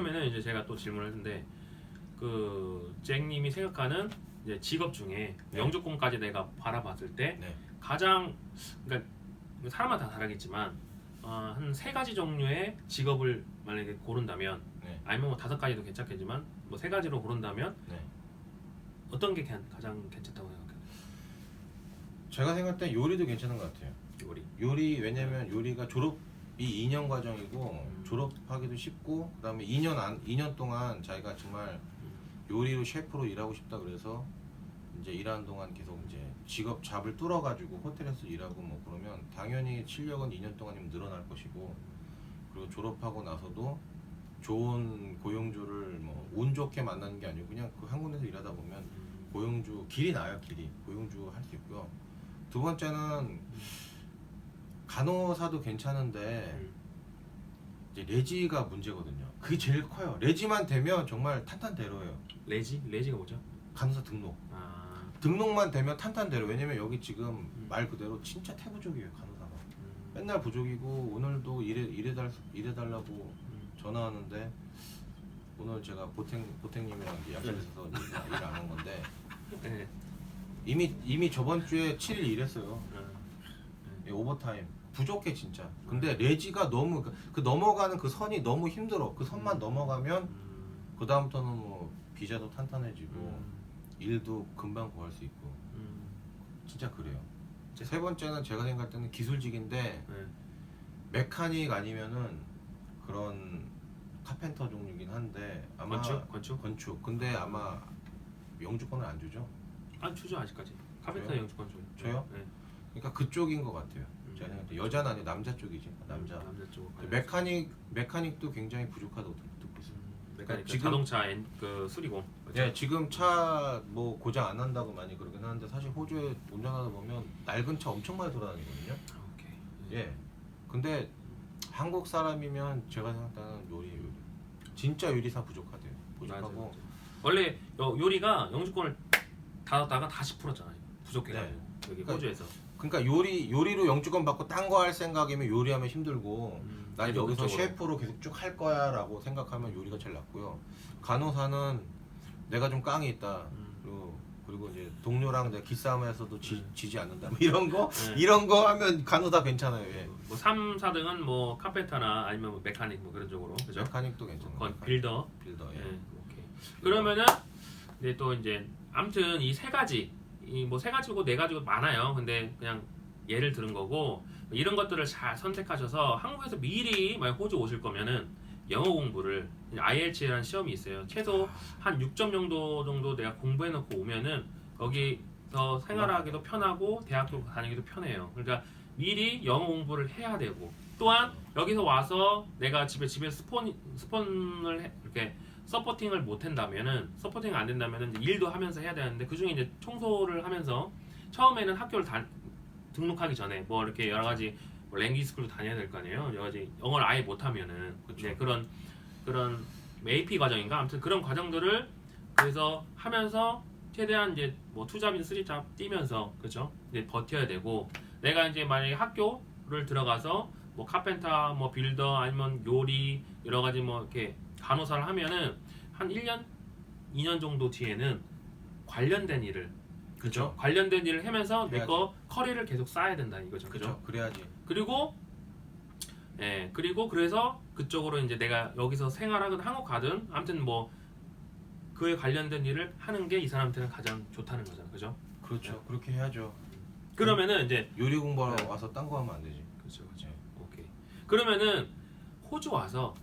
그러면은 이제 제가 또 질문을 했는데 그 잭님이 생각하는 이제 직업 중에 네. 영주권까지 내가 바라봤을 때 네. 가장 그러니까 사람마다 다 다르겠지만 어, 한세 가지 종류의 직업을 만약에 고른다면 네. 아니면 뭐 다섯 가지도 괜찮겠지만 뭐 세 가지로 고른다면 네. 어떤 게 괜- 가장 괜찮다고 생각해요? 제가 생각할 때 요리도 괜찮은 것 같아요. 요리. 요리 왜냐면 요리가 졸업 이 2년 과정이고 음. 졸업하기도 쉽고 그다음에 2년 안 2년 동안 자기가 정말 요리로 셰프로 일하고 싶다 그래서 이제 일하는 동안 계속 이제 직업 잡을 뚫어가지고 호텔에서 일하고 뭐 그러면 당연히 실력은 2년 동안이면 늘어날 것이고 그리고 졸업하고 나서도 좋은 고용주를 뭐 운 좋게 만나는 게 아니고 그냥 그 한 군데서 일하다 보면 음. 고용주 길이 나요 길이 고용주 할 수 있고요 두 번째는 간호사도 괜찮은데 음. 이제 레지가 문제거든요. 그게 제일 커요. 레지만 되면 정말 탄탄대로예요. 레지? 레지가 뭐죠? 간호사 등록. 아, 등록만 되면 탄탄대로. 왜냐면 여기 지금 음. 말 그대로 진짜 태부족이에요 간호사가. 음, 맨날 부족이고 오늘도 일해 일해달 일해달라고 음. 전화하는데 오늘 제가 보탱 보탱님이랑 약속해서 일을 안 한 건데 네. 이미 이미 저번 주에 7일 일했어요. 아, 예, 오버타임 부족해 진짜. 근데 레지가 너무 그, 그 넘어가는 그 선이 너무 힘들어. 그 선만 음. 넘어가면 음, 그 다음부터는 뭐 비자도 탄탄해지고 음, 일도 금방 구할 수 있고 음. 진짜 그래요. 제- 세 번째는 제가 생각할 때는 기술직인데 네. 메카닉 아니면은 그런 카펜터 종류긴 한데 아마 건축? 건축? 건축. 근데 아마 영주권을 안 주죠. 안 추죠 아직까지. 카펜터? 영주권 줘요. 줘요? 네. 그러니까 그쪽인 것 같아요. 음. 생각할 때 여자는 아니고 남자 쪽이지. 남자. 남자 쪽. 메카닉 메카닉도 굉장히 부족하다고 듣- 듣고 있어요. 그러니까 지금- 자동차 엔, 그 수리공. 그렇죠? 예, 지금 차 뭐 고장 안 난다고 많이 그러긴 하는데 사실 호주에 운전하다 보면 낡은 차 엄청 많이 돌아다니거든요. 아, 오케이. 예. 근데 한국 사람이면 제가 생각하는 요리 요리 진짜 요리사 부족하대요. 부족하고. 원래 요, 요리가 영주권을 닫았다가 다시 풀었잖아요. 부족해가지고 여기 그러니까 호주에서. 그러니까 요리 요리로 영주권 받고 딴 거 할 생각이면 요리하면 힘들고 음, 난 그래도 여기서. 셰프로 계속 쭉 할 거야라고 생각하면 요리가 제일 낫고요. 간호사는 내가 좀 깡이 있다. 음. 그리고 그리고 이제 동료랑 내가 기싸움에서도 지, 음. 지지 않는다. 뭐 이런 거 네. 이런 거 하면 간호사 괜찮아요. 예. 뭐 3, 4등은 뭐 카펜터나 아니면 뭐 메카닉 뭐 그런 쪽으로. 그죠? 메카닉도 괜찮아요. 건. 빌더. 빌더. 예. 예. 오케이. 그러면은 이제 또 이제 아무튼 이 세 가지 이뭐세 가지고 네 가지고 많아요. 근데 그냥 예를 들은 거고 이런 것들을 잘 선택하셔서 한국에서 미리 만약 호주 오실 거면은 영어 공부를 IELTS라는 시험이 있어요. 최소 한 6점 정도 정도 내가 공부해 놓고 오면은 거기서 생활하기도 편하고 대학교 다니기도 편해요. 그러니까 미리 영어 공부를 해야 되고 또한 여기서 와서 내가 집에 집에 스폰 스폰을 해- 이렇게 서포팅을 못 한다면은 서포팅 안 된다면은 일도 하면서 해야 되는데 그 중에 이제 청소를 하면서 처음에는 학교를 다, 등록하기 전에 뭐 이렇게 여러 가지 뭐 랭귀 스쿨도 다녀야 될 거 아니에요. 여러 가지 영어를 아예 못 하면은 그쵸. 네, 그런 그런 AP 과정인가 아무튼 그런 과정들을 그래서 하면서 최대한 이제 뭐 투잡인 쓰리잡 뛰면서 그죠 이제 버텨야 되고 내가 이제 만약에 학교를 들어가서 뭐 카펜터 뭐 빌더 아니면 요리 여러 가지 뭐 이렇게 간호사를 하면은 한 1년 2년 정도 뒤에는 관련된 일을 그렇죠. 관련된 일을 하면서 내. 거 커리를 계속 쌓아야 된다 이거죠 그죠. 그래야지. 그리고 예 그리고 그래서 그쪽으로 이제 내가 여기서 생활하든 한국 가든 아무튼 뭐 그에 관련된 일을 하는 게 이 사람한테는 가장 좋다는 거잖아 그죠 그렇죠. 네. 그렇게 해야죠. 그러면은 이제 요리 공부하러 네. 와서 딴 거 하면 안 되지. 그렇죠 그렇죠 네. 오케이 그러면은 호주 와서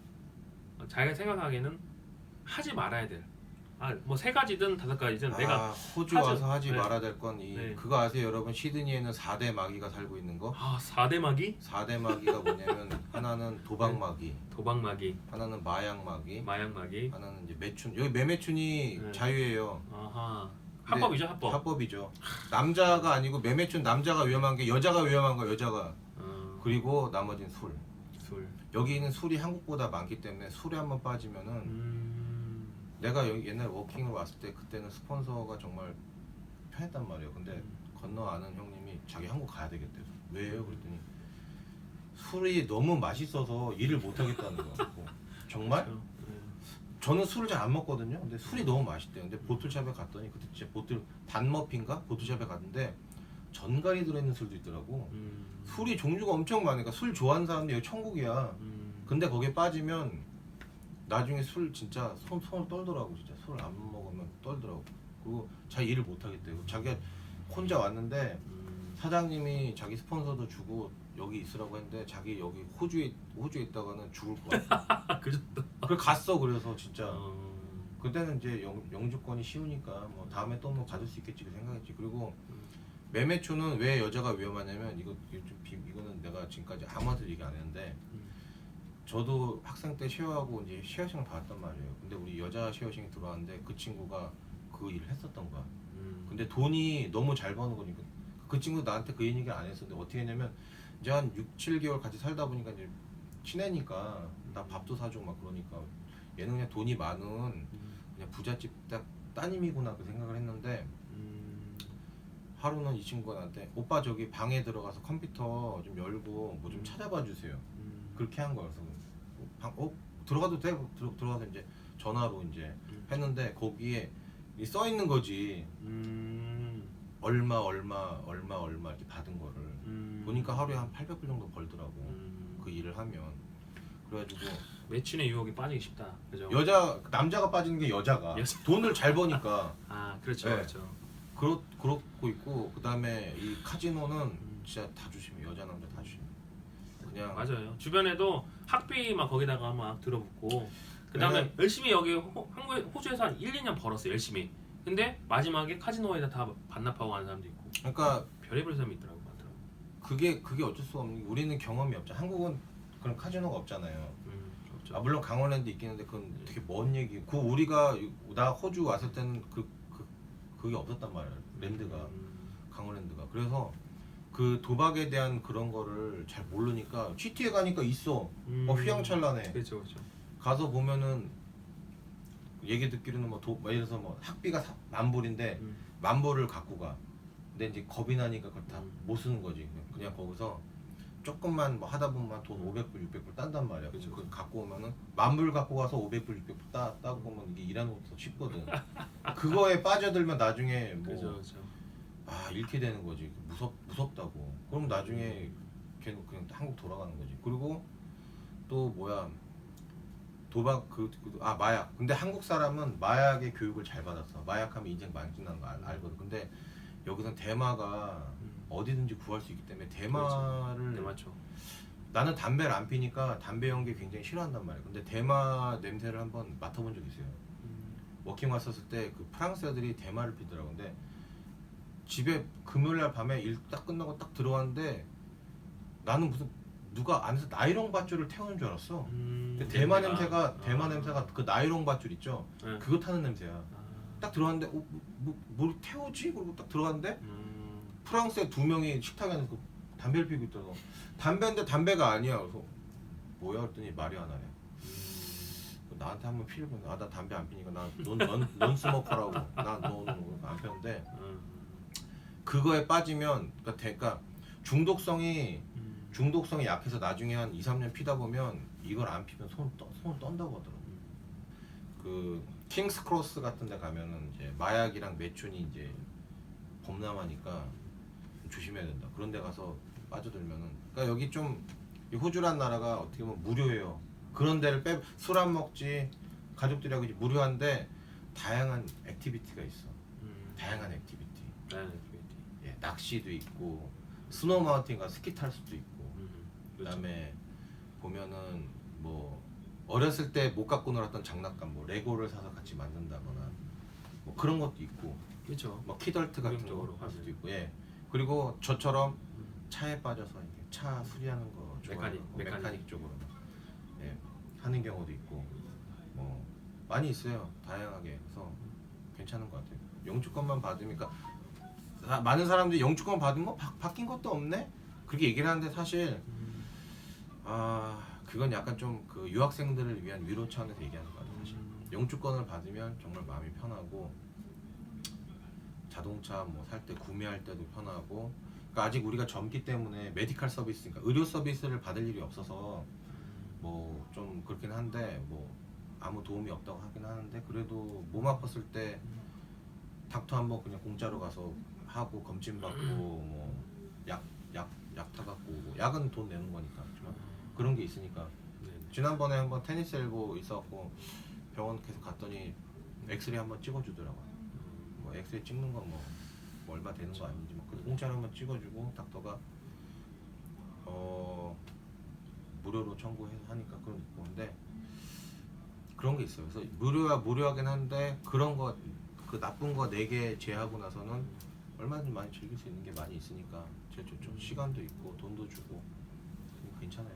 자기가 생각하기에는 하지 말아야 될 아뭐 세 가지든 다섯 가지든 아, 내가 호주 하죠. 와서 하지 네. 말아야 될 건 이 네. 그거 아세요, 여러분? 시드니에는 4대 마귀가 살고 있는 거. 아 4대 마귀 4대 마귀가 뭐냐면 하나는 도박 마귀, 도박 마귀 하나는 마약 마귀, 마약 마귀 하나는 이제 매춘. 여기 매매춘이 네. 자유예요. 아하 합법이죠 합법 합법이죠. 남자가 아니고 매매춘 남자가 위험한 게 여자가 위험한 거 여자가. 어, 그리고 나머지는 술. 술 여기는 술이 한국보다 많기 때문에 술에 한번 빠지면은 음. 내가 여기 옛날 워킹을 왔을 때 그때는 스폰서가 정말 편했단 말이에요. 근데 건너 아는 형님이 자기 한국 가야 되겠대요. 왜요? 그랬더니 술이 너무 맛있어서 일을 못 하겠다는 거야. 정말? 그렇죠. 예. 저는 술을 잘 안 먹거든요. 근데 술이 너무 맛있대요. 근데 보틀샵에 갔더니 그때 진짜 보틀 단머핀가 보틀샵에 갔는데 전갈이 들어있는 술도 있더라고. 음. 술이 종류가 엄청 많으니까 술 좋아하는 사람들 여기 천국이야. 음. 근데 거기에 빠지면 나중에 술 진짜 손 손을 떨더라고 진짜 술 안 먹으면 떨더라고. 그리고 자기 일을 못 하겠대요. 자기가 혼자 왔는데 음. 사장님이 자기 스폰서도 주고 여기 있으라고 했는데 자기 여기 호주에 호주에 있다가는 죽을 것 같아. 아, 그 정도. 그래 갔어 그래서 진짜 어. 그때는 이제 영, 영주권이 쉬우니까 뭐 다음에 또뭐 받을 수 있겠지 그 생각했지. 그리고 매매초는 왜 여자가 위험하냐면 이거 이거 좀 비, 이거는 내가 지금까지 아무한테 얘기 안 했는데 음. 저도 학생 때 쉐어하고 이제 쉐어싱을 받았단 말이에요. 근데 우리 여자 쉐어싱이 들어왔는데 그 친구가 그 일을 했었던 거야. 음. 근데 돈이 너무 잘 버는 거니까 그 친구 나한테 그 얘기를 안 했었는데 어떻게 했냐면 이제 한 6, 7개월 같이 살다 보니까 이제 친해니까 나 밥도 사주고 막 그러니까 얘는 그냥 돈이 많은 음. 그냥 부잣집 딱 따님이구나 그 생각을 했는데 음. 하루는 이 친구가 나한테 오빠 저기 방에 들어가서 컴퓨터 좀 열고 뭐 좀 찾아봐 주세요. 음. 그렇게 한. 그래서 방, 어 들어가도 돼? 들어 들어가서 이제 전화로 이제 음. 했는데 거기에 이써 있는 거지 음. 얼마 얼마 얼마 얼마 이렇게 받은 거를 음. 보니까 하루에 한 800불 정도 벌더라고 음. 그 일을 하면 그래가지고 매춘의 유혹이 빠지기 쉽다. 그죠? 여자 남자가 빠지는 게 여자가 여자. 돈을 잘 버니까 아 그렇죠 네. 그렇죠. 그렇 그렇고 있고 그 다음에 이 카지노는 음. 진짜 다 조심해 여자 남자 다 조심해 그냥 맞아요. 주변에도 학비 막 거기다가 막 들어붙고 그다음에 네. 열심히 여기 호, 한국에 호주에서 한 1, 2년 벌었어 열심히. 근데 마지막에 카지노에다 다 반납하고 가는 사람도 있고 그러니까 별의별 사람이 있더라고 많더라고. 그게 그게 어쩔 수 없는 게 우리는 경험이 없죠 한국은 그런 카지노가 없잖아요 음, 없죠. 아 물론 강원랜드 있긴 한데 그건 되게 먼 얘기 그 우리가 나 호주 왔을 때는 그, 그 그게 없었단 말이야 랜드가 음, 강원랜드가 그래서 그 도박에 대한 그런 거를 잘 모르니까 GT에 가니까 있어 음. 어 휘황찬란해 그렇죠 그렇죠. 가서 보면은 얘기 듣기로는 뭐, 도, 뭐 예를 들어서 뭐 학비가 사- 만 불인데 음. 만 불을 갖고 가 근데 이제 겁이 나니까 그걸 다 음. 못 쓰는 거지 그냥 거기서 조금만 뭐 하다 보면 돈 500불 600불 딴단 말이야. 그쵸. 그거 갖고 오면은 만불 갖고 가서 500불 600불 따, 따고 보면 이게 일하는 것도 쉽거든. 그거에 빠져들면 나중에 뭐 그렇죠 그렇죠. 아 잃게 되는 거지. 무섭 무섭다고. 그럼 나중에 걔는 그냥 한국 돌아가는 거지. 그리고 또 뭐야. 도박 그 아 마약. 근데 한국 사람은 마약의 교육을 잘 받았어 마약하면 인생 망친다는 거 알, 알거든. 근데 여기선 대마가 음. 어디든지 구할 수 있기 때문에 대마를 네 맞죠. 나는 담배를 안 피니까 담배 연기 굉장히 싫어한단 말이야 근데 대마 냄새를 한번 맡아본 적 있어요 음. 워킹 왔었을 때 그 프랑스 애들이 대마를 피더라고 근데 집에 금요일 날 밤에 일 딱 끝나고 딱 들어왔는데 나는 무슨 누가 안에서 나이롱 밧줄을 태우는 줄 알았어 음, 근데 대마 냄새가. 냄새가 대마 아. 냄새가 그 나이롱 밧줄 있죠 네. 그거 타는 냄새야 아. 딱 들어왔는데 어, 뭐, 뭘 태우지? 그리고 딱 들어갔는데 음. 프랑스에 두 명이 식탁에 그 담배를 피고 있더라고 담배인데 담배가 아니야 그래서 뭐야 그랬더니 말이 안 하네 음. 나한테 한번 피려고 아나 담배 안 피니까 나넌넌 스모커라고 나너안 피는데 음. 그거에 빠지면 그러니까, 대- 그러니까 중독성이 음. 중독성이 약해서 나중에 한 2, 3년 피다 보면 이걸 안 피면 손, 떠, 손 떤다고 하더라고. 그 킹스 크로스 같은 데 가면은 이제 마약이랑 매춘이 이제 범람하니까 조심해야 된다. 그런 데 가서 빠져들면은 그러니까 여기 좀 이 호주란 나라가 어떻게 보면 무료예요. 그런 데를 빼 술 안 먹지 가족들하고 이제 무료한데 다양한 액티비티가 있어. 음. 다양한 액티비티. 네, 액티비티. 예, 낚시도 있고 스노우 마운틴 가 스키 탈 수도 있고 음. 그다음에 보면은 뭐 어렸을 때 못 갖고 놀았던 장난감 뭐 레고를 사서 같이 만든다거나 뭐 그런 것도 있고 그렇죠. 뭐 키덜트 같은 긍정적으로 거할 수도. 있고 예 그리고 저처럼 음. 차에 빠져서 이렇게 차 수리하는 거 좋아하는 메카닉, 거, 메카닉. 메카닉 쪽으로 예 하는 경우도 있고 뭐 많이 있어요 다양하게 그래서 괜찮은 것 같아요 영주권만 받으니까 사- 많은 사람들이 영주권 받은 거 바, 바뀐 것도 없네 그렇게 얘기를 하는데 사실 음. 아 그건 약간 좀 그 유학생들을 위한 위로 차원에서 얘기하는 것 같아요 사실 음. 영주권을 받으면 정말 마음이 편하고 자동차 뭐 살 때 구매할 때도 편하고 그러니까 아직 우리가 젊기 때문에 메디칼 서비스 그러니까 의료 서비스를 받을 일이 없어서 뭐 좀 그렇긴 한데 뭐 아무 도움이 없다고 하긴 하는데 그래도 몸 아팠을 때 닥터 한번 그냥 공짜로 가서 하고 검진 받고 뭐 뭐약약 타갖고 약은 돈 내는 거니까 좀 그런 게 있으니까 네. 지난번에 한번 테니스 엘보 있었고 병원 계속 갔더니 엑스레이 한번 찍어주더라고. 뭐 엑스레이 찍는 건뭐 얼마 되는 거 아닌지 뭐 그래서 공짜로 한번 찍어주고 닥터가 어 무료로 청구하니까 그런 거 있는데 그런 게 있어요. 그래서 무료야 무료하긴 한데 그런 거 그 나쁜 거 네 개 제하고 나서는 얼마든지 많이 즐길 수 있는 게 많이 있으니까 제일 좋죠. 시간도 있고 돈도 주고 괜찮아요.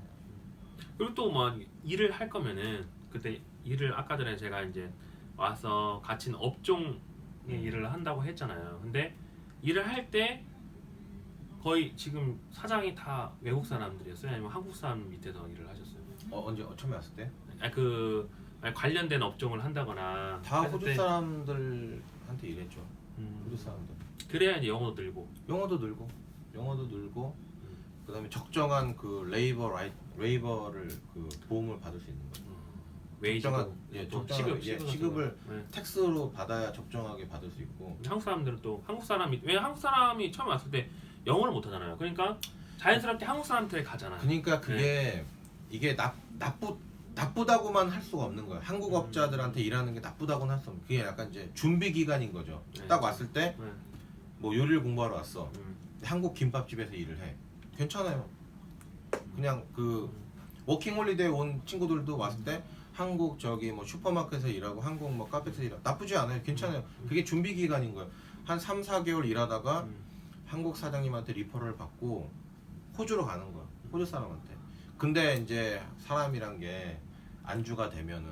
그리고 또 뭐 일을 할 거면은 그때 일을 아까 전에 제가 이제 와서 갇힌 업종의 일을 한다고 했잖아요. 근데 일을 할 때 거의 지금 사장이 다 외국 사람들이었어요, 아니면 한국 사람 밑에서 일을 하셨어요? 어 언제 어, 처음에 왔을 때? 아그 관련된 업종을 한다거나 다 했을 호주 때, 사람들한테 일했죠. 음, 호주 사람들. 그래야 이제 영어도 늘고 영어도 늘고, 영어도 늘고, 그다음에 적정한 그 레이버 라이 레이버를 그 보험을 받을 수 있는 거죠. 웨이지도 적정한- 예, 또 적정한- 예, 시급을 네. 텍스로 받아야 적정하게 받을 수 있고. 한국 사람들은 또 한국 사람이 왜 한국 사람이 처음 왔을 때 영어를 못 하잖아요. 그러니까 자연스럽게 한국 사람한테 가잖아요. 그러니까 그게 이게 나 나쁘 나쁘다고만 할 수가 없는 거예요. 한국 업자들한테 일하는 게 나쁘다고는 할 수 없는. 그게 약간 이제 준비 기간인 거죠. 네. 딱 왔을 때 네. 뭐 요리를 공부하러 왔어. 음. 한국 김밥집에서 일을 해. 괜찮아요. 그냥 그 워킹 홀리데이 온 친구들도 왔을 때 한국 저기 뭐 슈퍼마켓에서 일하고 한국 뭐 카페에서 일하고 나쁘지 않아요. 괜찮아요. 그게 준비 기간인 거예요. 한 3, 4개월 일하다가 음. 한국 사장님한테 리퍼럴 받고 호주로 가는 거야. 호주 사람한테. 근데 이제 사람이란 게 안주가 되면은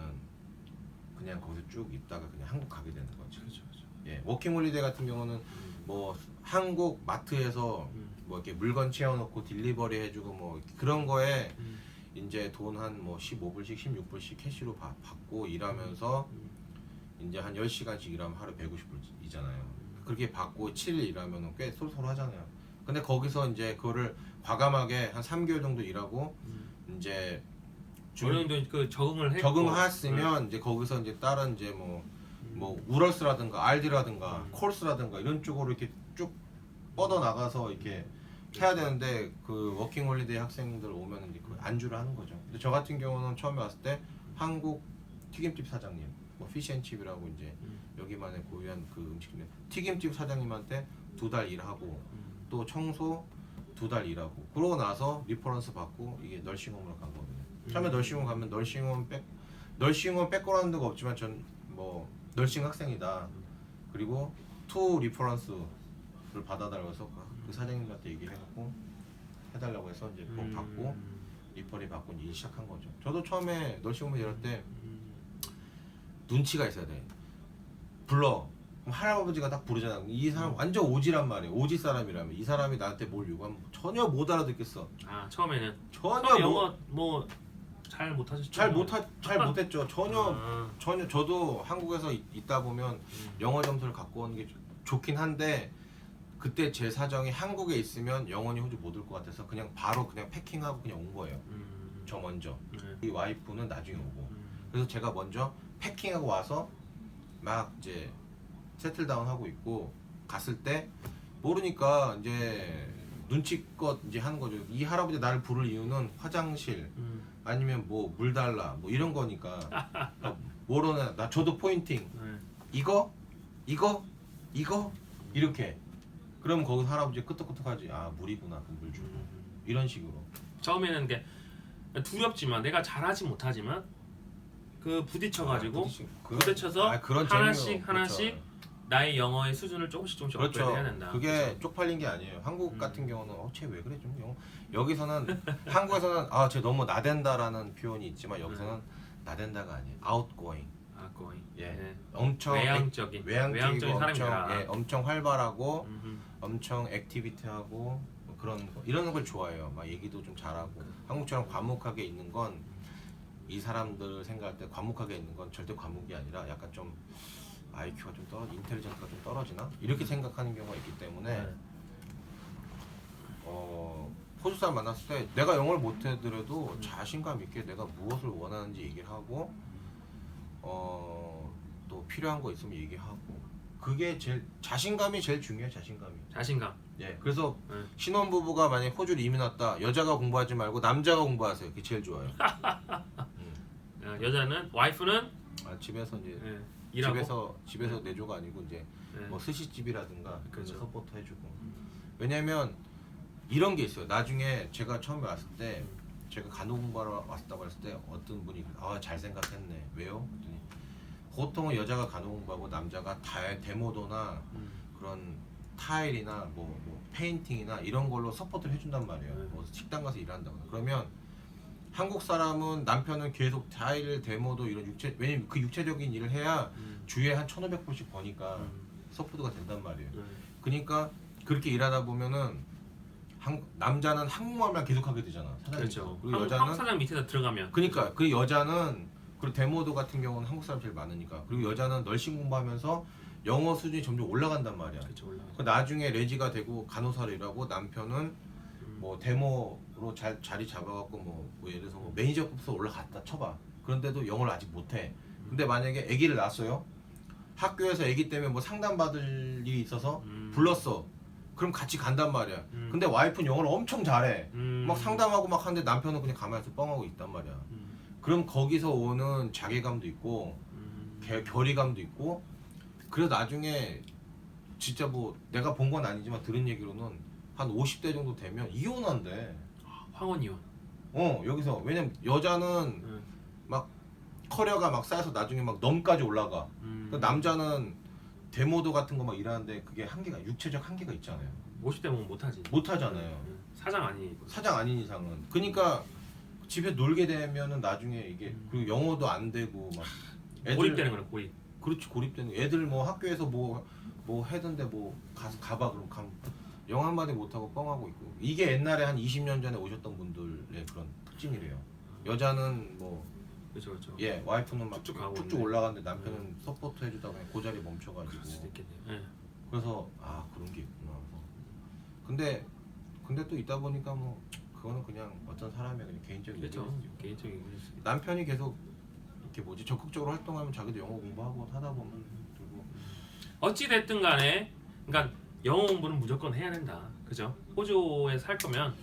그냥 거기서 쭉 있다가 그냥 한국 가게 되는 거죠. 그렇죠, 그렇죠. 예, 워킹 홀리데이 같은 경우는 음. 뭐 한국 마트에서 음. 뭐 이렇게 물건 채워놓고 딜리버리 해주고 뭐 그런 거에 음. 이제 돈 한 뭐 15불씩 16불씩 캐시로 받, 받고 일하면서 음. 이제 한 10시간씩 일하면 하루 150불이잖아요. 그렇게 받고 7일 일하면 꽤 쏠쏠 하잖아요. 근데 거기서 이제 그거를 과감하게 한 3개월 정도 일하고 음. 이제 어느 정도 그 적응을 했고 적응했으면 이제 거기서 이제 다른 이제 뭐 뭐 우럴스라든가 알디라든가 음. 콜스라든가 이런 쪽으로 이렇게 쭉 뻗어 나가서 이렇게 해야 되는데 그 워킹 홀리데이 학생들 오면 이제 그 안주를 하는 거죠. 근데 저 같은 경우는 처음에 왔을 때 한국 튀김집 사장님, 뭐 피시앤칩이라고 이제 음. 여기만의 고유한 그 음식인데 튀김집 사장님한테 두 달 일하고 음. 또 청소 두 달 일하고 그러고 나서 리퍼런스 받고 이게 널싱홈으로 간 거거든요. 처음에 음. 널싱홈 가면 널싱홈 백 널싱홈 백그라운드가 없지만 전 뭐 널싱 학생이다. 그리고 투 리퍼런스를 받아달라서 그- 그 사장님한테 얘기해갖고 해달라고 해서 이제 그거 음. 받고 리퍼리 받고 일 시작한 거죠. 저도 처음에 널싱홈에 일할 때 음. 눈치가 있어야 돼. 불러. 그럼 할아버지가 딱 부르잖아. 이 사람 완전 오지란 말이야. 오지 사람이라면 이 사람이 나한테 뭘 요구하면 전혀 못 알아듣겠어. 아 처음에는 전혀 처음에 뭐, 영어 뭐 잘 못하셨죠? 잘 못하 잘 못했죠. 전혀 아, 전혀 저도 한국에서 있- 있다 보면 음. 영어 점수를 갖고 오는 게 좋- 좋긴 한데 그때 제 사정이 한국에 있으면 영원히 호주 못 올 것 같아서 그냥 바로 그냥 패킹하고 그냥 온 거예요. 음. 저 먼저. 네. 이 와이프는 나중에 오고. 음. 그래서 제가 먼저 패킹하고 와서 막 이제 세틀다운 하고 있고 갔을 때 모르니까 이제 눈치껏 이제 하는 거죠. 이 할아버지 나를 부를 이유는 화장실 음. 아니면 뭐 물 달라 뭐 이런 거니까 어, 모르는 나 저도 포인팅 네. 이거 이거 이거 이렇게 그럼 거기서 할아버지 끄떡끄떡하지 아 물이구나 그럼 물 주고 음. 이런 식으로 처음에는 이게 두렵지만 내가 잘하지 못하지만 그 부딪혀가지고 아, 부딪히- 그- 부딪혀서 아, 그런 하나씩 재미로, 하나씩 그렇죠. 나의 영어의 수준을 조금씩 조금씩 그렇죠. 업그레이드 해야 된다. 그게? 쪽팔린 게 아니에요. 한국 음. 같은 경우는 어쟤 왜 그래 좀 영어. 여기서는 한국에서는 아쟤 너무 나댄다라는 표현이 있지만 여기서는 음. 나댄다가 아니에요. outgoing. 아, 거의. 예. 네. 엄청 외향적인 액- 외향적이고 외향적인 엄청 사람이라. 예, 엄청 활발하고 음. 엄청 액티비티하고 뭐 그런 거 이런 걸 좋아해요. 막 얘기도 좀 잘하고 한국처럼 과묵하게 있는 건 이 사람들 생각할 때 과묵하게 있는 건 절대 과묵이 아니라 약간 좀 IQ가 좀 떨어, 인텔리전트가 좀 떨어지나 이렇게 생각하는 경우가 있기 때문에 네. 어, 호주 사람 만났을 때 내가 영어를 못하더라도 자신감 있게 내가 무엇을 원하는지 얘기를 하고 어, 또 필요한 거 있으면 얘기하고 그게 제일 자신감이 제일 중요해 자신감이. 자신감. 예. 그래서 네. 신혼 부부가 만약 호주를 이민 왔다 여자가 공부하지 말고 남자가 공부하세요. 그게 제일 좋아요. 어, 여자는 와이프는 아, 집에서 이제 예, 일하고. 집에서 집에서 내조가 아니고 이제 예. 뭐 스시집이라든가 그런 그렇죠. 거 서포트 해주고 왜냐면 이런 게 있어요 나중에 제가 처음에 왔을 때 제가 간호 공부하러 왔다고 했을 때 어떤 분이 아 잘 생각했네 왜요? 그랬더니 보통은 여자가 간호 공부하고 남자가 다 데모도나 음, 그런 타일이나 뭐, 뭐 페인팅이나 이런 걸로 서포트를 해준단 말이에요 네. 뭐 식당 가서 일한다거나 그러면 한국 사람은 남편은 계속 타일 데모도 이런 육체 왜냐면 그 육체적인 일을 해야 음, 주에 한 1,500불씩 버니까 음, 서포트가 된단 말이에요. 네. 그러니까 그렇게 일하다 보면은 한, 남자는 한국말만 계속하게 되잖아. 사장님. 그렇죠. 그리고 한국, 여자는 한국 사장 밑에다 들어가면. 그러니까 그 여자는 그리고 데모도 같은 경우는 한국 사람 제일 많으니까 그리고 여자는 널싱 공부하면서 영어 수준이 점점 올라간단 말이야. 그렇죠 올라. 그 나중에 레지가 되고 간호사를 일하고 남편은 음, 뭐 데모로 자, 자리 잡아갖고 뭐, 뭐 예를 들어서 뭐 매니저급서 올라갔다 쳐봐. 그런데도 영어를 아직 못해. 근데 만약에 아기를 낳았어요. 학교에서 아기 때문에 뭐 상담 받을 일이 있어서 음, 불렀어. 그럼 같이 간단 말이야. 음. 근데 와이프는 영어를 엄청 잘해. 음, 막 상담하고 막 하는데 남편은 그냥 가만히 서 뻥하고 있단 말이야. 음, 그럼 거기서 오는 자괴감도 있고 음, 개- 결의감도 있고 그래서 나중에 진짜 뭐 내가 본 건 아니지만 들은 얘기로는 한 50대 정도 되면 이혼한대. 황혼 이혼. 어 여기서 왜냐면 여자는 음, 커리어가 막 쌓여서 나중에 막 넘까지 올라가. 음, 그 남자는 데모도 같은 거 막 일하는데 그게 한계가 육체적 한계가 있잖아요. 50대 먹으면 못하지. 못 하잖아요. 음, 사장 아니. 사장 아닌 이상은. 그러니까 집에 놀게 되면은 나중에 이게 음. 그리고 영어도 안 되고 막 고립되는 거네 고립. 그렇지 고립되는 거. 애들 뭐 학교에서 뭐 뭐 해던데 뭐 가서 가봐 그럼 감 영어 한마디 못하고 뻥하고 있고 이게 옛날에 한 20년 전에 오셨던 분들의 그런 특징이래요. 여자는 뭐 그렇죠 그렇죠. 예 와이프는 막 쭉쭉 가고 있네. 올라가는데 남편은 서포트 해주다가 그냥 그 자리에 멈춰가지고 있겠네요. 예. 그래서 아 그런 게 있구나. 근데 근데 또 있다 보니까 뭐 그거는 그냥 어떤 사람의 그냥 개인적인 그렇죠. 개인적인 있고. 남편이 계속 이렇게 뭐지 적극적으로 활동하면 자기도 영어 공부하고 하다 보면 그리고 어찌 됐든 간에 그러니까 영어 공부는 무조건 해야 된다. 그죠? 호주에 살 거면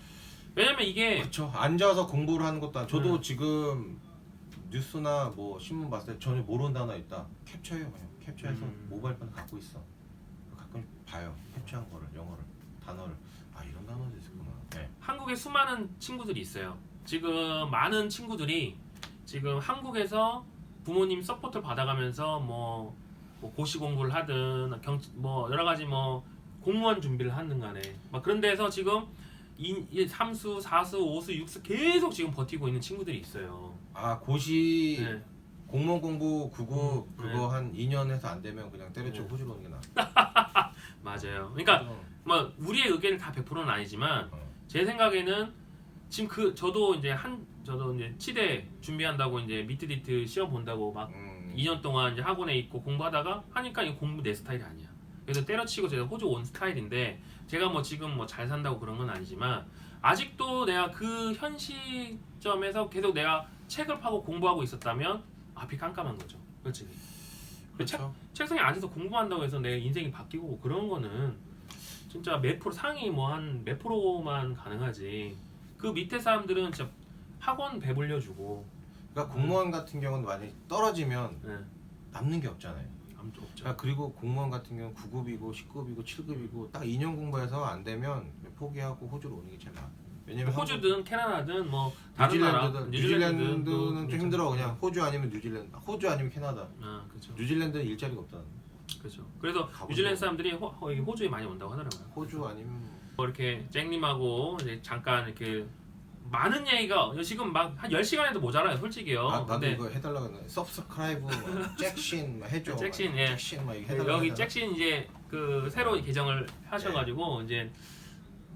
왜냐면 이게 그렇죠 앉아서 공부를 하는 것도 아니 저도 네. 지금 뉴스나 뭐 신문 봤을 때 전혀 모르는 단어 있다 캡처해요 그냥 캡처해서 음. 모바일 폰 갖고 있어 가끔 봐요 캡처한 거를 영어를 단어를 아 이런 단어도 있었구나 네. 한국에 수많은 친구들이 있어요. 지금 많은 친구들이 지금 한국에서 부모님 서포트를 받아가면서 뭐, 뭐 고시 공부를 하든 경, 뭐 여러 가지 뭐 공무원 준비를 하는 간에 막 그런 데서 지금 이, 이 3수, 4수, 5수, 6수 계속 지금 버티고 있는 친구들이 있어요. 아 고시 네. 공무원 공부 구급 음, 그거 한 2년 해서 안 되면 그냥 때려쳐 네. 호주로 오는 게 나아 맞아요. 그러니까 뭐 우리의 의견이 다 100%는 아니지만 어. 제 생각에는 지금 그 저도 이제 한 저도 이제 치대 준비한다고 이제 미트리트 시험 본다고 막 음, 2년 동안 이제 학원에 있고 공부하다가 하니까 이 공부 내 스타일이 아니야. 그래서 때려치고 제가 호주 온 스타일인데 제가 뭐 지금 뭐 잘 산다고 그런 건 아니지만 아직도 내가 그 현 시점에서 계속 내가 책을 파고 공부하고 있었다면 앞이 깜깜한 거죠. 그렇지. 그렇죠 책상에 앉아서 공부한다고 해서 내 인생이 바뀌고 그런 거는 진짜 몇 프로 상위 뭐 한 몇 프로만 가능하지. 그 밑에 사람들은 진짜 학원 배불려주고 그러니까 공무원 같은 경우는 만약 떨어지면 네. 남는 게 없잖아요 아무도 없죠. 자 그리고 공무원 같은 경우는 9급이고 10급이고 7급이고 딱 2년 공부해서 안 되면 포기하고 호주로 오는 게 제일 나아. 왜냐면 호주든 캐나다든 뭐 다른 뉴질랜드든 나라 뉴질랜드는 또좀 힘들어 그냥 호주 아니면 뉴질랜드 호주 아니면 캐나다 아 그렇죠 뉴질랜드는 일자리가 없다 그렇죠. 그래서. 뉴질랜드 사람들이 호, 호, 여기 호주에 많이 온다고 하더라고요. 호주 아니면 뭐. 이렇게 잭님하고 이제 잠깐 이렇게 많은 얘기가 지금 막 한 10시간 해도 모자라요 솔직히요. 아, 나도 근데 이거 해달라고 했는데 서브스크라이브 뭐, 잭신 뭐 해줘. 잭신, 막, 예. 잭신 막 이거 해달라고 여기. 잭신 이제 그 새로 계정을 하셔가지고 이제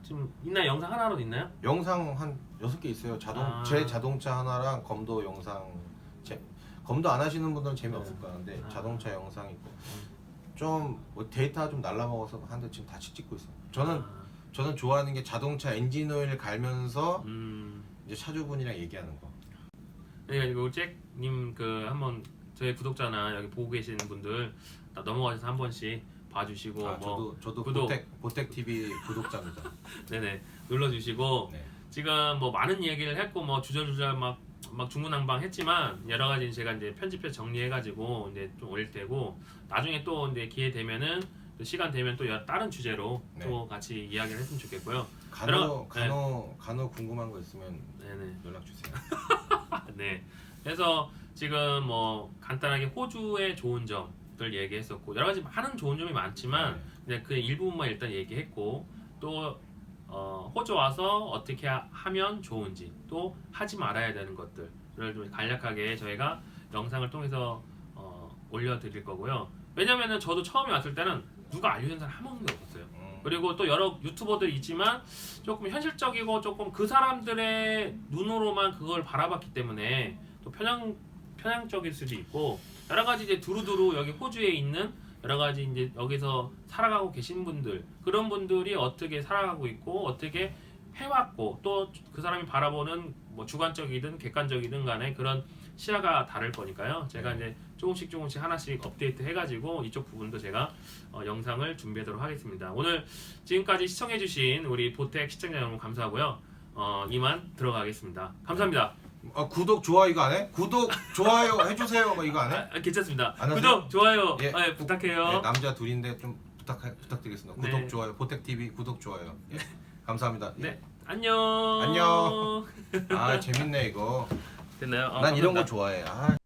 지금 있나 요? 영상 하나로 있나요? 영상 한 여섯 개 있어요. 자동 아. 제 자동차 하나랑 검도 영상 제, 검도 안 하시는 분들은 재미없을 거야. 근데 아. 자동차 영상 있고 좀뭐 데이터 좀 날라먹어서 한데 지금 같이 찍고 있어 저는 아, 저는 좋아하는 게 자동차 엔진 오일 갈면서 음 이제 차주분이랑 얘기하는 거. 그러니까 이거 잭님 그 한번 저희 구독자나 여기 보고 계시는 분들 다 넘어가셔서 한 번씩 봐주시고 아, 뭐 저도 저도 구독. 보텍 보텍 TV 구독자입니다. 네네 눌러주시고 네. 지금 뭐 많은 얘기를 했고 뭐 주저주저 막, 막 중구난방 했지만 여러 가지 제가 이제 편집해 정리해가지고 이제 좀 올릴 테고 나중에 또 이제 기회 되면은 또 시간 되면 또 여- 다른 주제로 네. 또 같이 이야기를 했으면 좋겠고요. 간호 여러- 간호 간호 궁금한 거 있으면 네네. 연락 주세요. 네. 그래서 지금 뭐 간단하게 호주의 좋은 점들 얘기했었고 여러 가지 많은 좋은 점이 많지만 네. 이제 그 일부분만 일단 얘기했고 또 어, 호주 와서 어떻게 하- 하면 좋은지 또 하지 말아야 되는 것들을 좀 간략하게 저희가 영상을 통해서 어, 올려드릴 거고요. 왜냐면은 저도 처음에 왔을 때는 누가 알려준 사람 한 명도 없었어요. 음, 그리고 또 여러 유튜버들이 있지만 조금 현실적이고 조금 그 사람들의 눈으로만 그걸 바라봤기 때문에 또 편향 편향적일 수도 있고 여러 가지 이제 두루두루 여기 호주에 있는 여러 가지 이제 여기서 살아가고 계신 분들 그런 분들이 어떻게 살아가고 있고 어떻게 해왔고 또 그 사람이 바라보는 뭐 주관적이든 객관적이든 간에 그런 시야가 다를 거니까요. 제가 네. 이제 조금씩 조금씩 하나씩 업데이트 해가지고 이쪽 부분도 제가 어, 영상을 준비하도록 하겠습니다. 오늘 지금까지 시청해주신 우리 보텍 시청자 여러분 감사하고요. 어, 이만 들어가겠습니다. 감사합니다. 아, 구독 좋아요 이거 안 해? 구독 좋아요 해주세요. 뭐 이거 안 해? 아, 아, 괜찮습니다. 안 하세요? 구독, 좋아요 예, 아, 예, 부탁해요. 네, 남자 둘인데 좀 부탁 부탁드리겠습니다. 구독 네. 좋아요 보텍 TV 구독 좋아요. 예. 감사합니다. 예. 네, 안녕. 안녕. 아 재밌네 이거. 됐나요? 어, 난 이런 감사합니다. 거 좋아해. 아